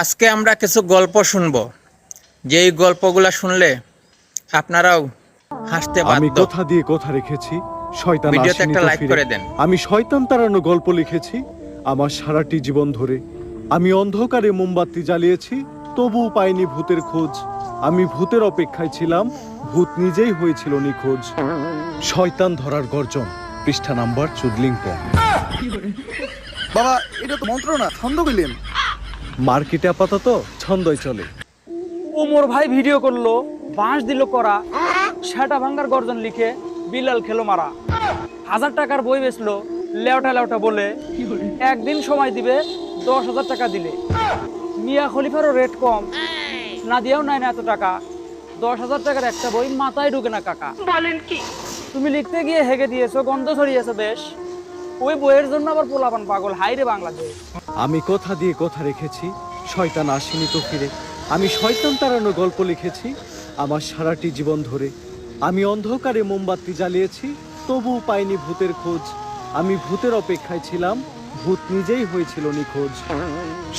আজকে আমরা কিছু গল্প শুনব। যেই গল্পগুলো শুনলে আপনারাও হাসতে আমি বাধ্য কথা দিয়ে কথা রেখেছি শয়তান ভিডিওতে আসেনি একটা তো লাইক ফিরে। করে দেন। আমি শয়তান তাড়ানো গল্প লিখেছি আমার সারাটি জীবন ধরে। আমি অন্ধকারে মোমবাতি জ্বালিয়েছি তবুও পাইনি ভূতের খোঁজ। আমি ভূতের অপেক্ষায় ছিলাম ভূত নিজেই হয়েছিল নিখোঁজ। শয়তান ধরার গর্জন পৃষ্ঠা নাম্বার চুদলিংপং। বাবা এটা তো মন্ত্র না ছন্দ কইলেন। মার্কেটে আপাতত ছন্দই চলে। ওমর ভাই ভিডিও করল বাঁশ দিল করা সেটা ভাঙ্গার গর্জন লিখে বিলাল খেলো মারা। হাজার টাকার বই বেচলো লেওটা লেওটা বলে একদিন সময় দিবে দশ হাজার টাকা দিলে। মিয়া খলিফারও রেট কম না দিয়েও নাই না এত টাকা। দশ হাজার টাকার একটা বই মাথায় ঢুকে না কাকা। বলেন কি? তুমি লিখতে গিয়ে হেগে দিয়েছ গন্ধ ছড়িয়েছো বেশ। ওই বইয়ের জন্য আবার পোলাপান পাগল হাইরে বাংলাদেশ। আমি কথা দিয়ে কথা রেখেছি, শয়তান আসেনি তো ফিরে। আমি শয়তান তাড়ানো গল্প লিখেছি, আমার সারাটি জীবন ধরে। আমি অন্ধকারে মোমবাতি জ্বালিয়েছি, তবুও পাইনি ভূতের খোঁজ। আমি ভূতের অপেক্ষায় ছিলাম, ভূত নিজেই হয়েছিল নিখোঁজ।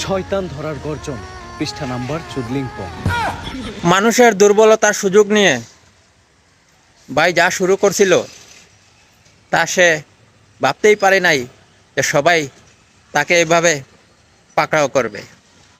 শয়তান ধরার গর্জন, পৃষ্ঠা নাম্বার চুদলিংপং মানুষের দুর্বলতার সুযোগ নিয়ে ভাই যা শুরু করছিল, তা সে ভাবতেই পারে নাই যে সবাই তাকে এভাবে পাকড়াও করবে।